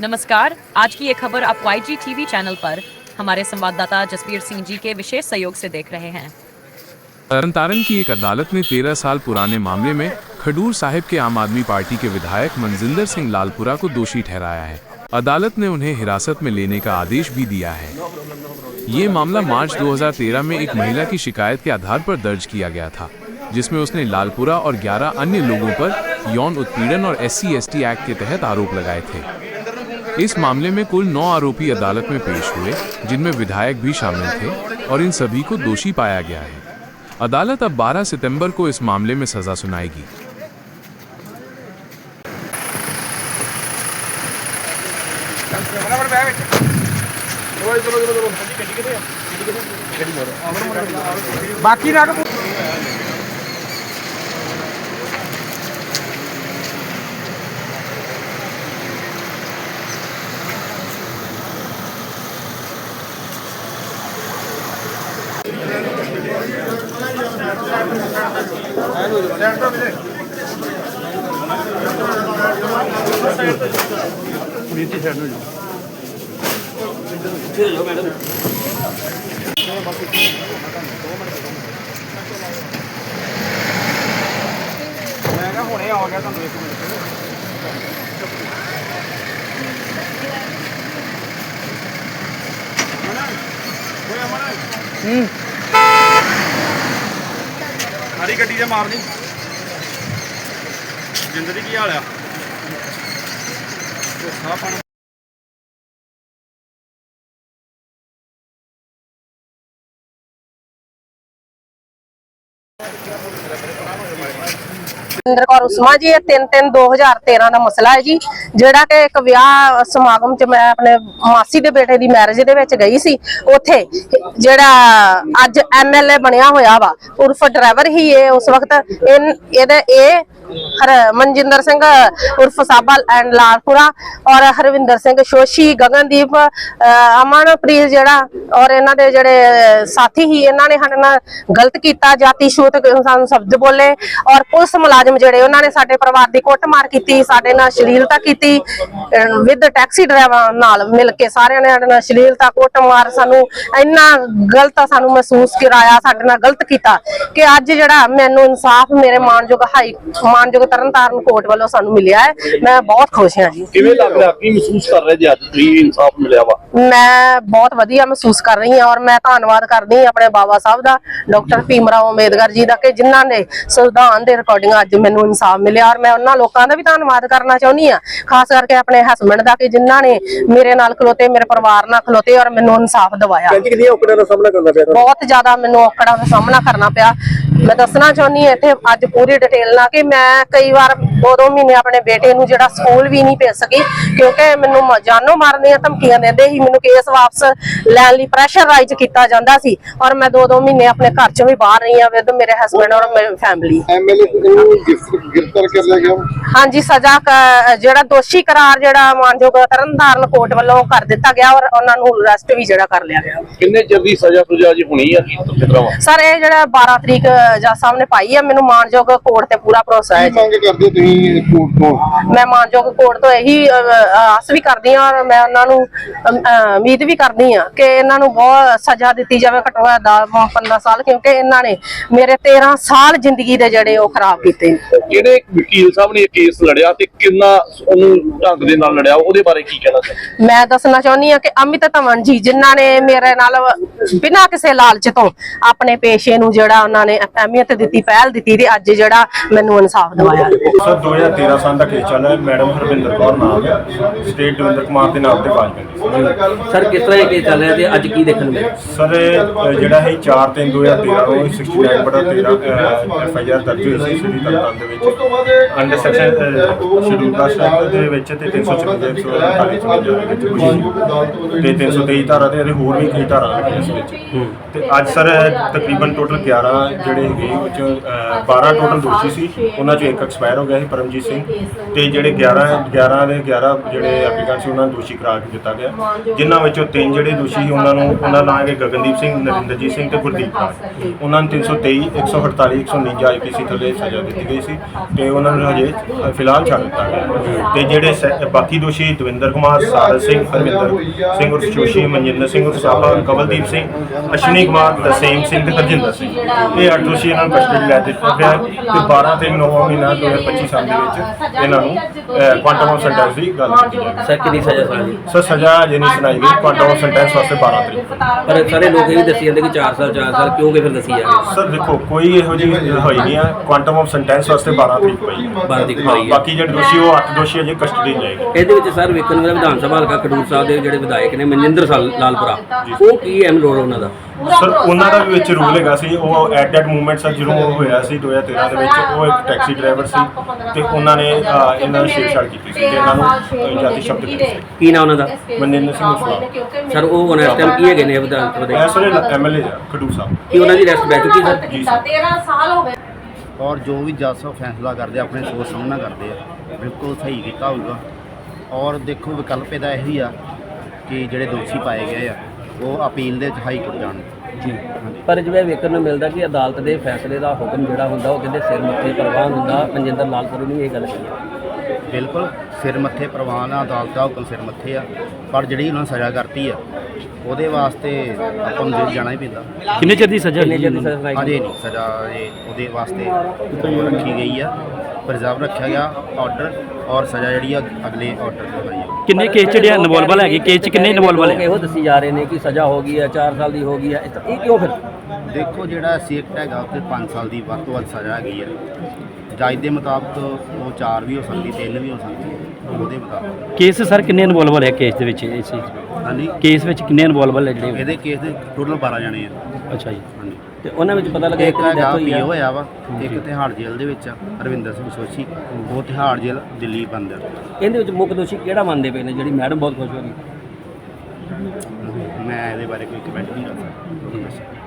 नमस्कार, आज की ये खबर आप वाई टीवी चैनल पर हमारे संवाददाता जसबीर सिंह जी के विशेष सहयोग से देख रहे हैं। तरनतारन की एक अदालत ने 13 साल पुराने मामले में खडूर साहिब के आम आदमी पार्टी के विधायक मनजिंदर सिंह लालपुरा को दोषी ठहराया है। अदालत ने उन्हें हिरासत में लेने का आदेश भी दिया है। ये मामला मार्च 2013 में एक महिला की शिकायत के आधार पर दर्ज किया गया था, जिसमें उसने लालपुरा और 11 अन्य लोगों पर यौन उत्पीड़न और एस सी एक्ट के तहत आरोप लगाए थे। इस मामले में कुल नौ आरोपी अदालत में पेश हुए, जिनमें विधायक भी शामिल थे और इन सभी को दोषी पाया गया है। अदालत अब 12 सितंबर को इस मामले में सजा सुनाएगी। ਬਾਕੀ ਰੱਖ ਮੈਂ ਕਿਹਾ ਹੁਣੇ ਆ ਗਿਆ ਤੁਹਾਨੂੰ ਇੱਕ ਮਿੰਟ ਹੂੰ। ਸਾਰੀ ਗੱਡੀ ਤੇ ਮਾਰਨੀ। ਜਿੰਦਰੀ ਕੀ ਹਾਲ ਆ? ਸਾਹ ਪਾਣੀ ਇੰਦਰ ਕੌਰ ਉਸਮਾ ਜੀ, ਇਹ 3-3 2013 ਦਾ ਮਸਲਾ ਹੈ ਜੀ, ਜਿਹੜਾ ਕਿ ਇੱਕ ਵਿਆਹ ਸਮਾਗਮ ਚ ਮੈਂ ਆਪਣੇ ਮਾਸੀ ਦੇ ਬੇਟੇ ਦੀ ਮੈਰਿਜ ਦੇ ਵਿੱਚ ਗਈ ਸੀ। ਉੱਥੇ ਜਿਹੜਾ ਅੱਜ ਐਮਐਲਏ ਬਣਿਆ ਹੋਇਆ ਵਾ, ਉਰਫ ਡਰਾਈਵਰ ਹੀ ਇਹ ਉਸ ਵਕਤ ਇਹਦੇ ਇਹ ਮਨਜਿੰਦਰ ਸਿੰਘ, ਉਰਫ ਸਾਬਾ ਐਂਡ ਲਾਲਪੁਰਾ ਔਰ ਹਰਵਿੰਦਰ ਸਿੰਘ ਸ਼ੋਸ਼ੀ, ਗਗਨਦੀਪ ਅਮਨਪ੍ਰੀਤ ਜਿਹੜਾ ਔਰ ਇਹਨਾਂ ਦੇ ਜਿਹੜੇ ਸਾਥੀ ਹੀ ਇਹਨਾਂ ਨੇ ਸਾਡੇ ਨਾਲ ਗਲਤ ਕੀਤਾ, ਜਾਤੀ ਛੂਤ ਸਾਨੂੰ ਸ਼ਬਦ ਬੋਲੇ ਔਰ ਪੁਲਿਸ ਮੁਲਾਜ਼ਮ ਜਿਹੜੇ ਉਹਨਾਂ ਨੇ ਸਾਡੇ ਪਰਿਵਾਰ ਦੀ ਕੁੱਟਮਾਰ ਕੀਤੀ, ਸਾਡੇ ਨਾਲ ਸ਼ਲੀਲਤਾ ਕੀਤੀ ਵਿਦ ਟੈਕਸੀ ਡਰਾਈਵਰ ਨਾਲ ਮਿਲ ਕੇ ਸਾਰਿਆਂ ਨੇ ਸਾਡੇ ਨਾਲ ਸ਼ਲੀਲਤਾ, ਕੁੱਟਮਾਰ ਸਾਨੂੰ ਇੰਨਾ ਗਲਤ ਸਾਨੂੰ ਮਹਿਸੂਸ ਕਰਾਇਆ, ਸਾਡੇ ਨਾਲ ਗਲਤ ਕੀਤਾ ਕਿ ਅੱਜ ਜਿਹੜਾ ਮੈਨੂੰ ਇਨਸਾਫ ਮੇਰੇ ਮਾਨਯੋਗ ਹਾਈ ਮਾਨਯੋਗ ਤਰਨਤਾਰਨ ਕੋਰਟ ਵੱਲੋਂ ਸਾਨੂੰ ਮਿਲਿਆ ਹੈ। ਮੈਂ ਬਹੁਤ ਖੁਸ਼ ਹਾਂ ਜੀ। ਕਿਵੇਂ ਲੱਗ ਰਿਹਾ? ਕੀ ਮਹਿਸੂਸ ਕਰ ਰਹੇ ਜੀ ਅੱਜ? ਤੁਸੀਂ ਇਨਸਾਫ ਮਿਲਿਆ ਵਾ? ਮੈਂ ਬਹੁਤ ਵਧੀਆ ਮਹਿਸੂਸ ਕਰ ਰਹੀ ਹਾਂ ਔਰ ਮੈਂ ਧੰਨਵਾਦ ਕਰਦੀ ਹਾਂ ਆਪਣੇ ਬਾਬਾ ਸਾਹਿਬ ਦਾ ਡਾਕਟਰ ਭੀਮਰਾਓ ਅੰਬੇਦਕਰ ਜੀ ਦਾ ਕਿ ਜਿਨ੍ਹਾਂ ਨੇ ਸੰਵਿਧਾਨ ਦੇ ਰਿਕਾਰਡਿੰਗ ਅੱਜ ਮੈਨੂੰ ਇਨਸਾਫ ਮਿਲਿਆ ਔਰ ਮੈਂ ਉਹਨਾਂ ਲੋਕਾਂ ਦਾ ਵੀ ਧੰਨਵਾਦ ਕਰਨਾ ਚਾਹੁੰਦੀ ਹਾਂ। ਖਾਸ ਕਰਕੇ ਆਪਣੇ ਹਸਬੰਡ ਦਾ ਕਿ ਜਿਨ੍ਹਾਂ ਨੇ ਮੇਰੇ ਨਾਲ ਖਲੋਤੇ ਮੇਰੇ ਪਰਿਵਾਰ ਨਾਲ ਖਲੋਤੇ ਔਰ ਮੈਨੂੰ ਇਨਸਾਫ ਦਿਵਾਇਆ। ਕਿੰਨੀ ਕਿੰਨੀਆਂ ਔਕੜਾਂ ਦਾ ਸਾਹਮਣਾ ਕਰਨਾ ਪਿਆ? ਬਹੁਤ ਜ਼ਿਆਦਾ ਮੈਨੂੰ ਔਕੜਾਂ ਦਾ ਸਾਹਮਣਾ ਕਰਨਾ ਪਿਆ। ਮੈਂ ਦੱਸਣਾ ਚਾਹੁੰਦੀ ਹਾਂ ਇੱਥੇ ਅੱਜ ਪੂਰੀ ਡਿਟੇਲ ਨਾਲ ਕਿ ਮੈਂ ਕਈ ਵਾਰ ਦੋ ਦੋ ਮਹੀਨੇ ਆਪਣੇ ਬੇਟੇ ਨੂੰ ਜਿਹੜਾ ਸਕੂਲ ਵੀ ਨਹੀਂ ਭੇਜ ਸਕੀ ਕਿਉਂਕਿ ਮੈਨੂੰ ਜਾਨੋਂ ਮਾਰਨ ਦੀਆਂ ਧਮਕੀਆਂ ਦਿੰਦੇ ਸੀ ਮੈਨੂੰ ਕੇਸ ਵਾਪਸ ਲੈਣ ਲਈ ਪ੍ਰੈਸ਼ਰਾਈਜ਼ ਕੀਤਾ ਜਾਂਦਾ ਸੀ ਔਰ ਮੈਂ ਦੋ ਦੋ ਮਹੀਨੇ ਆਪਣੇ ਘਰ ਚੋਂ ਵੀ ਬਾਹਰ ਰਹੀ ਹਾਂ ਵਿਦ ਮੇਰੇ ਹਸਬੰਡ ਔਰ ਮੇਰੀ ਫੈਮਿਲੀ ਐਮਐਲਏ ਨੂੰ ਗ੍ਰਿਫ- ਗ੍ਰਿਫਤਾਰ ਕਰ ਲਿਆ ਗਿਆ ਹਾਂਜੀ ਸਜ਼ਾ ਜਿਹੜਾ ਦੋਸ਼ੀ ਕਰਾਰ ਜਿਹੜਾ ਮਾਨਯੋਗ ਤਰਨਤਾਰਨ ਕੋਰਟ ਵੱਲੋਂ ਕਰ ਦਿੱਤਾ ਗਿਆ ਔਰ ਉਹਨਾਂ ਨੂੰ ਅਰੈਸਟ ਵੀ ਜਿਹੜਾ ਕਰ ਲਿਆ ਗਿਆ। ਕਿੰਨੇ ਚਿਰ ਦੀ ਸਜ਼ਾ ਸੁਜਾ ਜੀ ਹੋਣੀ ਆ? ਕੀ ਸਰ ਇਹ ਜਿਹੜਾ 12 ਤਰੀਕ ਜੱਜ ਸਾਹਿਬ ਨੇ ਪਾਈ ਹੈ ਮੈਨੂੰ ਮਾਨਯੋਗ ਕੋਰਟ ਤੇ ਪੂਰਾ ਭਰੋਸਾ ਹੈ ਜੀ। ਮੰਗ ਕਰਦੇ ਤੁਸੀਂ ਕੋਰਟ ਤੋਂ? ਮੈਂ ਮਾਨਯੋਗ ਕੋਰਟ ਤੋਂ ਇਹੀ ਆਸ ਵੀ ਕਰਦੀ ਹਾਂ ਔਰ ਮੈਂ ਉਹਨਾਂ ਨੂੰ ਉਮੀਦ ਵੀ ਕਰਦੀ ਹਾਂ ਕਿ ਇਹਨਾਂ ਨੂੰ ਬਹੁਤ ਸਜ਼ਾ ਦਿੱਤੀ ਜਾਵੇ ਘੱਟੋ ਘੱਟ 10 15 ਸਾਲ ਕਿਉਂਕਿ ਇਹਨਾਂ ਨੇ ਮੇਰੇ 13 ਸਾਲ ਜ਼ਿੰਦਗੀ ਦੇ ਜਿਹੜੇ ਉਹ ਖਰਾਬ ਕੀਤੇ। ਜਿਹੜੇ ਵਕੀਲ ਸਾਹਿਬ ਨੇ ਇਹ ਕੇਸ ਲੜਿਆ ਤੇ ਕਿੰਨਾ ਉਹਨੂੰ ਢੰਗ ਦੇ ਨਾਲ ਲੜਿਆ? ਉਹਦੇ ਬਾਰੇ ਕੀ ਕਹਿਣਾ ਚਾਹੁੰਦੇ ਮੈਂ ਦੱਸਣਾ ਚਾਹੁੰਦੀ ਹਾਂ ਕਿ ਅਮਿਤ ਧਵਨ ਜੀ ਜਿਨ੍ਹਾਂ ਨੇ ਮੇਰੇ ਨਾਲ ਬਿਨਾਂ ਕਿਸੇ ਲਾਲਚ ਤੋਂ ਆਪਣੇ ਪੇਸ਼ੇ ਨੂੰ ਜਿਹੜਾ ਉਹਨਾਂ ਨੇ ਅਹਿਮੀਅਤ ਦਿੱਤੀ ਪਹਿਲ ਦਿੱਤੀ ਤੇ ਅੱਜ ਜਿਹੜਾ ਮੈਨੂੰ ਇਨਸਾਫ ਦਿਵਾਇਆ। ਸਰ 2013 ਸਾਲ ਦਾ ਕੇਸ ਚੱਲ ਰਿਹਾ ਮੈਡਮ ਹਰਵਿੰਦਰ ਕੌਰ ਨਾਮ ਹੈ। ਸਟੇਟ ਦਵਿੰਦਰ ਕੁਮਾਰ ਦੇ ਨਾਮ ਤੇ ਫਾਈਲ ਕਰਨੀ ਸਰ ਕਿਸ ਤਰ੍ਹਾਂ ਇਹ ਕੇਸ ਚੱਲ ਰਿਹਾ ਤੇ ਅੱਜ ਕੀ ਦੇਖਣ ਨੂੰ ਮਿਲਿਆ ਸਰ ਇਹ, ਜਿਹੜਾ ਹੈ 4 3 2013 ਨੂੰ 69 ਬਟਾ 13 ਐਫ ਆਈ ਆਰ ਦਰਜ ਹੋਈ ਸੀ ਸ੍ਰੀ ਤਰਨਤਾਰਨ ਦੇ ਵਿੱਚ। Under section schedule caste act ਦੇ ਵਿੱਚ ਤੇ 356 148 ਦੇ ਵਿੱਚ ਹੋਈ ਸੀ ਤੇ 323 ਧਾਰਾ ਤੇ ਹੋਰ ਵੀ ਕਈ ਧਾਰਾ ਨੇ ਇਸ ਵਿੱਚ। ਤੇ ਅੱਜ ਸਰ ਤਕਰੀਬਨ ਟੋਟਲ 11 ਜਿਹੜੇ ਗਏ, ਉਹ 'ਚੋਂ 12 ਟੋਟਲ ਦੋਸ਼ੀ ਸੀ, ਉਹਨਾਂ ਚੋਂ ਇੱਕ ਐਕਸਪਾਇਰ ਹੋ ਗਿਆ ਸੀ, ਪਰਮਜੀਤ ਸਿੰਘ। ਤੇ ਜਿਹੜੇ 11 11 ਦੇ 11 ਜਿਹੜੇ ਐਪਲੀਕੈਂਟ ਸੀ, ਉਹਨਾਂ ਨੂੰ ਦੋਸ਼ੀ ਕਰਾਰ ਦਿੱਤਾ ਗਿਆ। ਜਿਨ੍ਹਾਂ ਵਿੱਚੋਂ ਤਿੰਨ ਜਿਹੜੇ ਦੋਸ਼ੀ ਸੀ, ਉਹਨਾਂ ਨੂੰ, ਉਹਨਾਂ ਨਾਂ ਹੈਗੇ ਗਗਨਦੀਪ ਸਿੰਘ, ਨਰਿੰਦਰਜੀਤ ਸਿੰਘ ਤੇ ਗੁਰਦੀਪ ਰਾਜ ਉਹਨਾਂ ਨੂੰ 323 148 149 ਆਈਪੀਸੀ ਥੱਲੇ ਸਜ਼ਾ ਦਿੱਤੀ ਗਈ ਸੀ ਤੇ ਉਹਨਾਂ ਨੂੰ ਹਜੇ ਫਿਲਹਾਲ ਛੱਡ ਦਿੱਤਾ ਗਿਆ। ਤੇ ਜਿਹੜੇ ਸ- ਬਾਕੀ ਦੋਸ਼ੀ ਦਵਿੰਦਰ ਕੁਮਾਰ ਸਾਰਸ ਸਿੰਘ, ਹਰਮਿੰਦਰ ਸਿੰਘ ਉਰਫ ਜੋਸ਼ੀ, ਮਨਜਿੰਦਰ ਸਿੰਘ ਉਰਫ ਸਾਬਾ, ਕਵਲਦੀਪ ਸਿੰਘ, ਅਸ਼ਵਨੀ ਕੁਮਾਰ ਤਸੀਮ ਸਿੰਘ ਤੇ ਹਰਜਿੰਦਰ ਸਿੰਘ। ਇਹ ਅੱਠ ਦੋਸ਼ੀ ਇਹਨਾਂ ਨੂੰ ਕਸਟਡੀ ਲੈ ਦਿੱਤਾ ਗਿਆ ਹੈ ਤੇ 12 ਤੇ 9 ਮਹੀਨਾ 2025 ਸਾਲ ਦੇ ਵਿੱਚ ਇਹਨਾਂ ਨੂੰ ਕੁਆਂਟਮ ਆਫ ਸੈਂਟੈਂਸ ਦੀ ਗੱਲ ਕੀਤੀ ਸਰ ਕਿੰਨੀ ਸਜ਼ਾ ਸੁਣਾਈ ਸਰ ਸਜ਼ਾ ਅਜੇ ਨਹੀਂ ਸੁਣਾਈ ਗਈ ਕੁਆਂਟਮ ਆਫ ਸੈਂਟੈਂਸ ਵਾਸਤੇ 12 ਤਰੀਕ। ਪਰ ਸਾਰੇ ਲੋਕ ਇਹ ਵੀ ਦੱਸੀ ਜਾਂਦੇ ਕਿ 4 ਸਾਲ 4 ਸਾਲ ਕਿਉਂ ਕਿ ਫਿਰ ਦੱਸੀ ਜਾ ਰਹੀ ਸਰ ਦੇਖੋ ਕੋਈ ਇਹੋ ਜਿਹੀ ਹੋਈ ਨਹੀਂ ਆ। ਕੁਆਂਟਮ ਆਫ ਸੈਂਟੈਂਸ ਵਾਸਤੇ 12 ਤਰੀਕ ਪਈ। ਹੈ 12 ਤਰੀਕ ਹਾਂ, ਪਈ ਹੈ। ਬਾਕੀ ਜਿਹੜੇ ਦੋਸ਼ੀ ਉਹ 8 ਦੋਸ਼ੀ ਅਜੇ ਕਸਟਡੀ ਜਾਏਗੇ ਇਹਦੇ ਵਿੱਚ ਸਰ ਵੇਖਣ ਮਿਲਿਆ ਵਿਧਾਨ ਸਭਾ ਹਲਕਾ ਖਡੂਰ ਸਾਹਿਬ ਦੇ ਜਿਹੜੇ ਵਿਧਾਇਕ ਨੇ ਮਨਜਿੰਦਰ ਸਾਲ ਲਾਲਪੁਰਾ ਉਹ ਕੀ ਅਹਿਮ ਰੋਲ ਉਹਨਾਂ ਦਾ? ਸਰ ਉਹਨਾਂ ਦਾ ਵੀ ਵਿੱਚ ਰੂਲ ਹੈਗਾ ਸੀ ਉਹ ਐਟ ਦੈਟ ਮੂਵਮੈਂਟ ਸਰ ਜਦੋਂ ਉਹ ਹੋਇਆ ਸੀ 2013 ਦੇ ਵਿੱਚ ਉਹ ਇੱਕ ਟੈਕਸੀ ਡਰਾਈਵਰ ਸੀ ਤੇ ਉਹਨਾਂ ਨੇ ਇਹਨਾਂ ਨੂੰ ਛੇੜਛਾੜ ਕੀਤੀ ਸੀ ਤੇ ਇਹਨਾਂ ਨੂੰ ਜਾਤੀ ਸ਼ਬਦ ਦਿੱਤੇ ਸੀ। ਕੀ ਨਾਮ ਉਹਨਾਂ ਦਾ? ਮਨਿੰਦਰ ਸਿੰਘ ਉਸਲਾ ਸਰ ਉਹ ਹੁਣ ਇਸ ਟਾਈਮ ਕੀ ਹੈਗੇ ਨੇ ਵਿਧਾਨ ਸਭਾ ਦੇ ਇਸ ਵੇਲੇ ਐਮਐਲਏ ਆ ਖਡੂਰ ਸਾਹਿਬ। ਕੀ ਉਹਨਾਂ ਦੀ ਅਰੈਸਟ ਬੈ ਚੁੱਕੀ ਸਰ? ਜੀ ਸਰ। ਔਰ ਜੋ ਵੀ ਜੱਜ ਸਾਹਿਬ ਫੈਸਲਾ ਕਰਦੇ ਆ, ਆਪਣੇ ਸੋਚ ਸਮਝ ਨਾਲ ਕਰਦੇ ਆ ਬਿਲਕੁਲ ਸਹੀ ਕੀਤਾ ਹੋਊਗਾ। ਔਰ ਦੇਖੋ ਵਿਕਲਪ ਇਹਦਾ ਇਹੀ ਆ ਕਿ ਜਿਹੜੇ ਦੋਸ਼ੀ ਪਾਏ ਗਏ ਆ ਉਹ ਅਪੀਲ ਦੇ ਵਿੱਚ ਹਾਈ ਕੋਰਟ ਜਾਣ ਜੀ। ਪਰ ਜਿਵੇਂ ਵੇਖਣ ਨੂੰ ਮਿਲਦਾ ਕਿ ਅਦਾਲਤ ਦੇ ਫੈਸਲੇ ਦਾ ਹੁਕਮ ਜਿਹੜਾ ਹੁੰਦਾ ਉਹ ਕਹਿੰਦੇ ਸਿਰ ਮੱਥੇ ਪ੍ਰਵਾਨ ਹੁੰਦਾ ਮਨਜਿੰਦਰ ਲਾਲਪੁਰਾ ਨੇ ਇਹ ਗੱਲ ਕਹੀ ਹੈ। ਬਿਲਕੁਲ ਸਿਰ ਮੱਥੇ ਪ੍ਰਵਾਨ ਆ ਅਦਾਲਤ ਦਾ ਹੁਕਮ ਸਿਰ ਮੱਥੇ ਆ ਪਰ ਜਿਹੜੀ ਉਹਨਾਂ ਨੇ ਸਜ਼ਾ ਕਰਤੀ ਆ ਉਹਦੇ ਵਾਸਤੇ ਆਪਾਂ ਨੂੰ ਜੇਲ੍ਹ ਜਾਣਾ ਹੀ ਪੈਂਦਾ। ਕਿੰਨੇ ਚਿਰ ਦੀ ਸਜ਼ਾ ਕਿੰਨੇ ਚਿਰ ਦੀ ਸਜ਼ਾ ਸੁਣਾਈ ਅਜੇ ਨਹੀਂ ਸਜ਼ਾ ਅਜੇ ਉਹਦੇ ਵਾਸਤੇ ਰੱਖੀ ਗਈ ਆ ਪ੍ਰਿਜ਼ਰਵ ਰੱਖਿਆ ਗਿਆ ਆਰਡਰ ਔਰ ਸਜ਼ਾ ਜਿਹੜੀ ਆ ਅਗਲੇ ਆਰਡਰ ਤੇ ਹੋਈ ਆ ਕਿੰਨੇ ਕੇਸ ਜਿਹੜੇ ਇਨਵੋਲਵਲ ਹੈਗੇ ਕੇਸ ਚ ਕਿੰਨੇ ਇਨਵੋਲਵਲ ਹੈ ਇਹੋ ਦੱਸੀ ਜਾ ਰਹੇ ਨੇ ਕਿ ਸਜ਼ਾ ਹੋ ਗਈ ਹੈ 4 ਸਾਲ ਦੀ ਹੋ ਗਈ ਹੈ ਇਹ ਤਾਂ- ਇਹ ਕਿਉਂ ਫਿਰ? ਦੇਖੋ ਜਿਹੜਾ ਸੇਕਟ ਹੈਗਾ ਉੱਤੇ 5 ਸਾਲ ਦੀ ਵੱਧ ਤੋਂ ਵੱਧ ਸਜ਼ਾ ਹੈਗੀ ਹੈ। ਜੱਜ ਦੇ ਮੁਤਾਬਕ ਉਹ 4 ਵੀ ਹੋ ਸਕਦੀ 3 ਵੀ ਹੋ ਸਕਦੀ ਹੈ ਉਹਦੇ ਮੁਤਾਬਕ। ਕੇਸ ਸਰ ਕਿੰਨੇ ਇਨਵੋਲਵਲ ਹੈ ਕੇਸ ਦੇ ਵਿੱਚ ਇਸ ਚੀਜ਼? ਹਾਂਜੀ। ਕੇਸ ਵਿੱਚ ਕਿੰਨੇ ਇਨਵੋਲਵਲ ਹੈ ਜਿਹੜੇ? ਇਹਦੇ ਕੇਸ ਦੇ ਟੋਟਲ 12 ਜਣੇ ਆ। ਅੱਛਾ ਜੀ। ਤੇ ਉਹਨਾਂ ਵਿੱਚ ਪਤਾ ਲੱਗਾ ਇੱਕ ਇੱਕ ਦੀ ਹੈਗਾ ਡੈਥ ਹੋਈ ਪੀਓ ਹੋਇਆ ਵਾ ਇੱਕ ਤਿਹਾੜ ਜੇਲ੍ਹ ਦੇ ਵਿੱਚ ਆ ਰਵਿੰਦਰ ਸਿੰਘ ਸੋਸ਼ੀ ਉਹ ਤਿਹਾੜ ਜੇਲ੍ਹ ਦਿੱਲੀ ਬੰਦ ਆ। ਇਹਦੇ ਵਿੱਚ ਮੁੱਖ ਦੋਸ਼ੀ ਕਿਹੜਾ ਮੰਨਦੇ ਪਏ ਨੇ? ਜਿਹੜੀ ਮੈਡਮ ਬਹੁਤ ਖੁਸ਼ ਹੋ ਗਈ। ਮੈਂ ਇਹਦੇ ਬਾਰੇ ਕੋਈ ਕਮੈਂਟ ਨਹੀਂ ਕਰ ਸਕਦਾ।